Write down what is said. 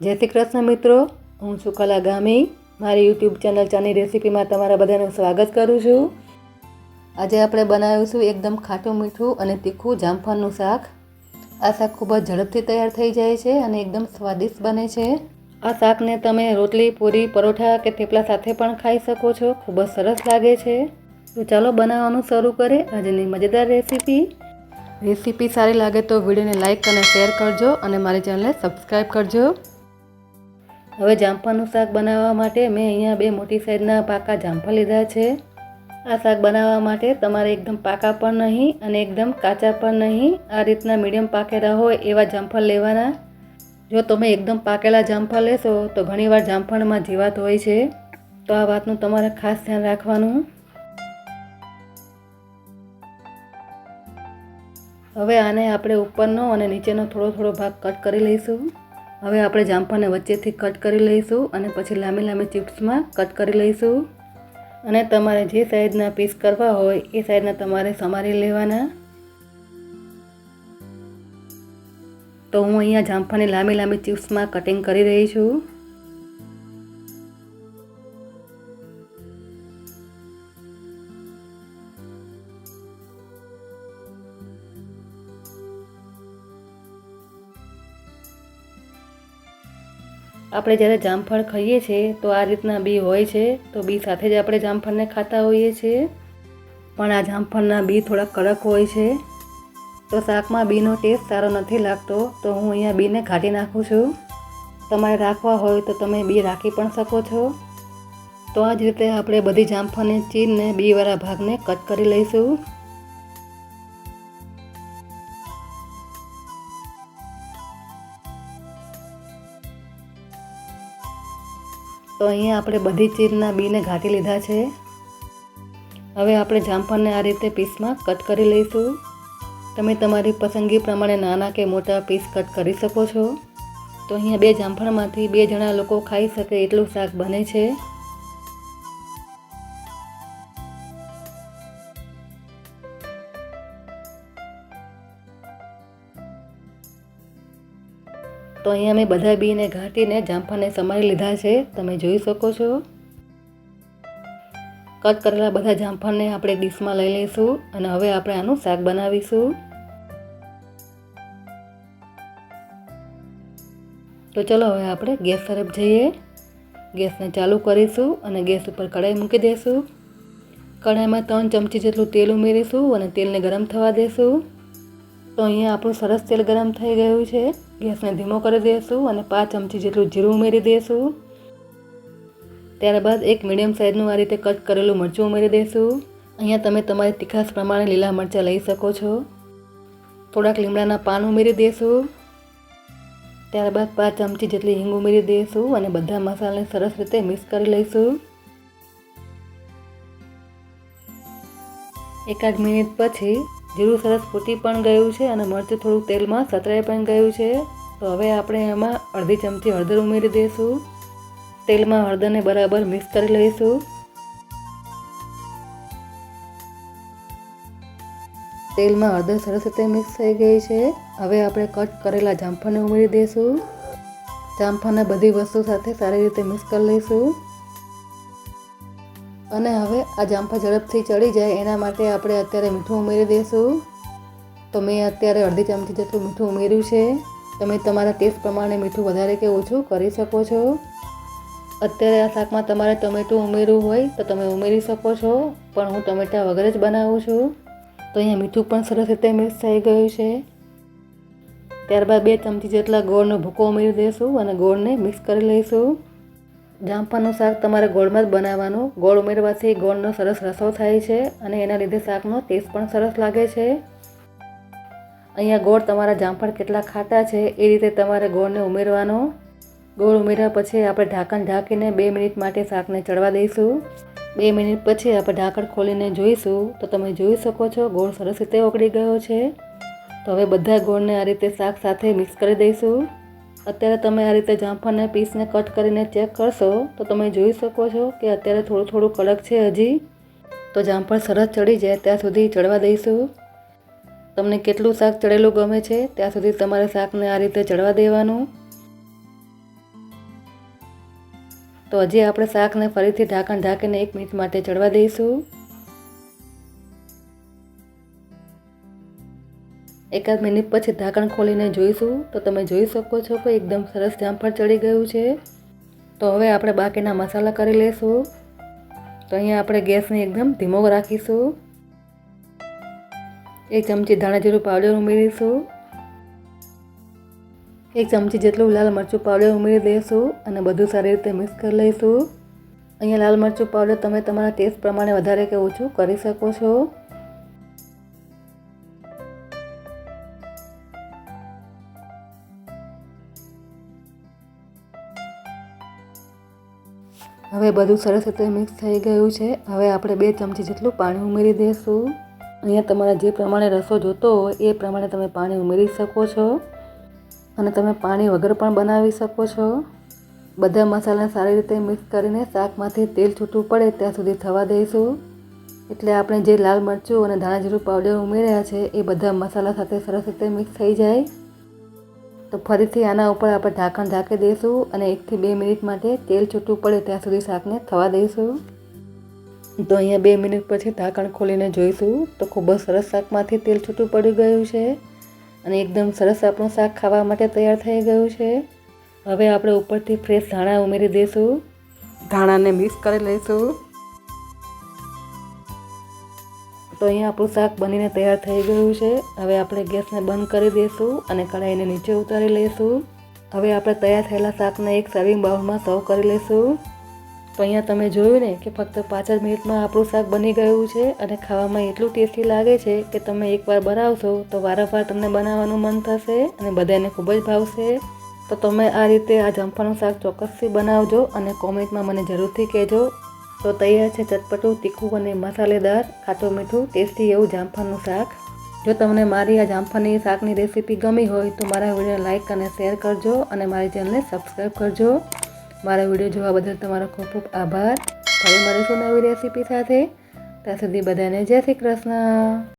જય શ્રી કૃષ્ણ મિત્રો. હું છું કલા ગામી. મારી યુટ્યુબ ચેનલ ચાની રેસીપીમાં તમારા બધાનું સ્વાગત કરું છું. આજે આપણે બનાવીશું એકદમ ખાટું મીઠું અને તીખું જામફળનું શાક. આ શાક ખૂબ જ ઝડપથી તૈયાર થઈ જાય છે અને એકદમ સ્વાદિષ્ટ બને છે. આ શાકને તમે રોટલી, પૂરી, પરોઠા કે થેપલા સાથે પણ ખાઈ શકો છો. ખૂબ જ સરસ લાગે છે. તો ચાલો બનાવવાનું શરૂ કરીએ આજની મજેદાર રેસીપી. રેસીપી સારી લાગે તો વિડીયોને લાઇક અને શેર કરજો અને મારી ચેનલને સબસ્ક્રાઈબ કરજો. હવે જામફળનું શાક બનાવવા માટે મેં અહીંયા બે મોટી સાઈઝના પાકા જામફળ લીધા છે. આ શાક બનાવવા માટે તમારે એકદમ પાકા પણ નહીં અને એકદમ કાચા પણ નહીં. આ રીતના મીડિયમ પાકેલા હોય એવા જામફળ લેવાના. જો તમે એકદમ પાકેલા જામફળ લેશો તો ઘણીવાર જામફળમાં જીવાત હોય છે. તો આ વાતનું તમારે ખાસ ધ્યાન રાખવાનું. હવે આને આપણે ઉપરનો અને નીચેનો થોડો થોડો ભાગ કટ કરી લઈશું. હવે આપણે જામફળને વચ્ચેથી કટ કરી લઈશું અને પછી લાંબી લાંબી ચિપ્સમાં કટ કરી લઈશું. અને તમારે જે સાઈઝના પીસ કરવા હોય એ સાઈઝના તમારે સમારી લેવાના. તો હું અહીંયા જામફળની લાંબી લાંબી ચિપ્સમાં કટિંગ કરી રહી છું. આપણે જ્યારે જામફળ ખાઈએ છીએ, તો આ રીતના બી હોય છે. તો બી સાથે જ આપણે જામફળને ખાતા હોઈએ છીએ. પણ આ જામફળના બી થોડા કડક હોય છે. તો શાકમાં બીનો ટેસ્ટ સારો નથી લાગતો, તો હું અહીંયા બીને કાઢી નાખું છું. તમારે રાખવા હોય તો તમે બી રાખી પણ શકો છો. તો આ જ રીતે આપણે બધી જામફળને ચીનને બીવાળા ભાગને કટ કરી લઈશું. તો અહીંયા આપણે બધી ચીરના બીને ઘાટી લીધા છે. હવે આપણે જામફળને આ રીતે પીસમાં કટ કરી લઈશું. તમે તમારી પસંદગી પ્રમાણે નાના કે મોટા પીસ કટ કરી શકો છો. તો અહીંયા બે જામફળમાંથી બે જણા લોકો ખાઈ શકે એટલું શાક બને છે. તો અહીંયા મેં બધા બીને ઘાટીને જામફળને સમારી લીધા છે. તમે જોઈ શકો છો. કટ કરેલા બધા જામફળને આપણે ડીશમાં લઈ લઈશું અને હવે આપણે આનું શાક બનાવીશું. તો ચલો હવે આપણે ગેસ તરફ જઈએ. ગેસને ચાલુ કરીશું અને ગેસ ઉપર કઢાઈ મૂકી દઈશું કઢાઈમાં ત્રણ ચમચી જેટલું તેલ ઉમેરીશું અને તેલને ગરમ થવા દઈશું તો અહીંયા આપણું સરસ તેલ ગરમ થઈ ગયું છે. ગેસને ધીમો કરી દઈશું અને પાંચ ચમચી જેટલું જીરું ઉમેરી દઈશું ત્યારબાદ એક મીડિયમ સાઇઝનું આ રીતે કટ કરેલું મરચું ઉમેરી દઈશું અહીંયા તમે તમારી તીખાસ પ્રમાણે લીલા મરચાં લઈ શકો છો. થોડાક લીમડાના પાન ઉમેરી દઈશું ત્યારબાદ પાંચ ચમચી જેટલી હિંગ ઉમેરી દઈશું અને બધા મસાલાને સરસ રીતે મિક્સ કરી લઈશું. એકાદ મિનિટ પછી જીરું સરસ ફૂટી પણ ગયું છે અને મરચું થોડું તેલમાં સતરાઈ પણ ગયું છે. તો હવે આપણે એમાં અડધી ચમચી હળદર ઉમેરી દઈશું. તેલમાં હળદરને બરાબર મિક્સ કરી લઈશું. તેલમાં હળદર સરસ રીતે મિક્સ થઈ ગઈ છે. હવે આપણે કટ કરેલા જામફળને ઉમેરી દઈશું. જામફળને બધી વસ્તુ સાથે સારી રીતે મિક્સ કરી લઈશું. અને હવે આ જામફળ ઝડપથી ચડી જાય, એના માટે આપણે અત્યારે મીઠું ઉમેરી દઈશું તો મેં અત્યારે અડધી ચમચી જેટલું મીઠું ઉમેર્યું છે. તમે તમારા ટેસ્ટ પ્રમાણે મીઠું વધારે કે ઓછું કરી શકો છો. અત્યારે આ શાકમાં તમારે ટમેટું ઉમેરવું હોય તો તમે ઉમેરી શકો છો, પણ હું ટમેટા વગર જ બનાવું છું. તો અહીંયા મીઠું પણ સરસ રીતે મિક્સ થઈ ગયું છે. ત્યારબાદ બે ચમચી જેટલા ગોળનો ભૂકો ઉમેરી દઈશું અને ગોળને મિક્સ કરી લઈશું. જામફળનું શાક તમારે ગોળમાં જ બનાવવાનું. ગોળ ઉમેરવાથી ગોળનો સરસ રસો થાય છે અને એના લીધે શાકનો ટેસ્ટ પણ સરસ લાગે છે. અહીંયા ગોળ તમારા જામફળ કેટલા ખાટા છે એ રીતે તમારે ગોળને ઉમેરવાનો. ગોળ ઉમેર્યા પછી આપણે ઢાંકણ ઢાંકીને બે મિનિટ માટે શાકને ચડવા દઈશું. બે મિનિટ પછી આપણે ઢાંકણ ખોલીને જોઈશું. તો તમે જોઈ શકો છો ગોળ સરસ રીતે ઓગળી ગયો છે. તો હવે બધા ગોળને આ રીતે શાક સાથે મિક્સ કરી દઈશું. અત્યારે તમે આ રીતે જામફળને પીસને કટ કરીને ચેક કરશો, તો તમે જોઈ શકો છો કે અત્યારે થોડું થોડું કડક છે હજી. તો જામફળ સરસ ચડી જાય ત્યાં સુધી ચડવા દઈશું. તમને કેટલું શાક ચડેલું ગમે છે ત્યાં સુધી તમારે શાકને આ રીતે ચડવા દેવાનું. તો હજી આપણે શાકને ફરીથી ઢાંકણ ઢાંકીને એક મિનિટ માટે ચડવા દઈશું. એકાદ મિનિટ પછી ઢાંકણ ખોલીને જોઈશું. તો તમે જોઈ શકો છો કે એકદમ સરસ જામફળ ચડી ગયું છે. તો હવે આપણે બાકીના મસાલા કરી લઈશું તો અહીંયા આપણે ગેસને એકદમ ધીમો રાખીશું. એક ચમચી ધાણા જીરું પાવડર ઉમેરીશું. એક ચમચી જેટલું લાલ મરચું પાવડર ઉમેરી દઈશું અને બધું સારી રીતે મિક્સ કરી લઈશું. અહીંયા લાલ મરચું પાવડર તમે તમારા ટેસ્ટ પ્રમાણે વધારે કે ઓછું કરી શકો છો. હવે બધું સરસ રીતે મિક્સ થઈ ગયું છે. હવે આપણે બે ચમચી જેટલું પાણી ઉમેરી દઈશું અહીંયા તમારા જે પ્રમાણે રસો જોતો હોય, એ પ્રમાણે તમે પાણી ઉમેરી શકો છો. અને તમે પાણી વગર પણ બનાવી શકો છો. બધા મસાલાને સારી રીતે મિક્સ કરીને શાકમાંથી તેલ છૂટું પડે ત્યાં સુધી થવા દઈશું. એટલે આપણે જે લાલ મરચું અને ધાણા જીરું પાવડર ઉમેર્યા છે, એ બધા મસાલા સાથે સરસ રીતે મિક્સ થઈ જાય. તો ફરીથી આના ઉપર આપણે ઢાંકણ ઢાંકી દઈશું અને એકથી બે મિનિટ માટે તેલ છૂટું પડે ત્યાં સુધી શાકને થવા દઈશું. તો અહીંયા બે મિનિટ પછી ઢાંકણ ખોલીને જોઈશું તો ખૂબ જ સરસ શાકમાંથી તેલ છૂટું પડી ગયું છે અને એકદમ સરસ આપણું શાક ખાવા માટે તૈયાર થઈ ગયું છે. હવે આપણે ઉપરથી ફ્રેશ ધાણા ઉમેરી દઈશું. ધાણાને મિક્સ કરી લઈશું. તો અહીંયા આપણું શાક બનીને તૈયાર થઈ ગયું છે. હવે આપણે ગેસને બંધ કરી દઈશું અને કઢાઈને નીચે ઉતારી લઈશું. હવે આપણે તૈયાર થયેલા શાકને એક સર્વિંગ બાઉલમાં સર્વ કરી લઈશું. તો અહીંયા તમે જોયું ને કે ફક્ત પાંચ જ મિનિટમાં આપણું શાક બની ગયું છે અને ખાવામાં એટલું ટેસ્ટી લાગે છે કે તમે એકવાર બનાવશો તો વારંવાર તમને બનાવવાનું મન થશે અને બધાને ખૂબ જ ભાવશે. તો તમે આ રીતે આ જંફાનું શાક ચોક્કસથી બનાવજો અને કોમેન્ટમાં મને જરૂરથી કહેજો. તો તૈયાર છે ચટપટું, તીખું અને મસાલેદાર ખાટું મીઠું, ટેસ્ટી એવું જામફળનું શાક. જો તમને મારી આ જામફળની શાકની રેસીપી ગમી હોય તો મારા વીડિયો લાઇક અને શેર કરજો અને મારી ચેનલને સબસ્ક્રાઈબ કરજો. મારા વીડિયો જોવા બદલ તમારો ખૂબ ખૂબ આભાર. ફરી મળીશું નવી રેસીપી સાથે. ત્યાં સુધી બધાને જય શ્રી કૃષ્ણ.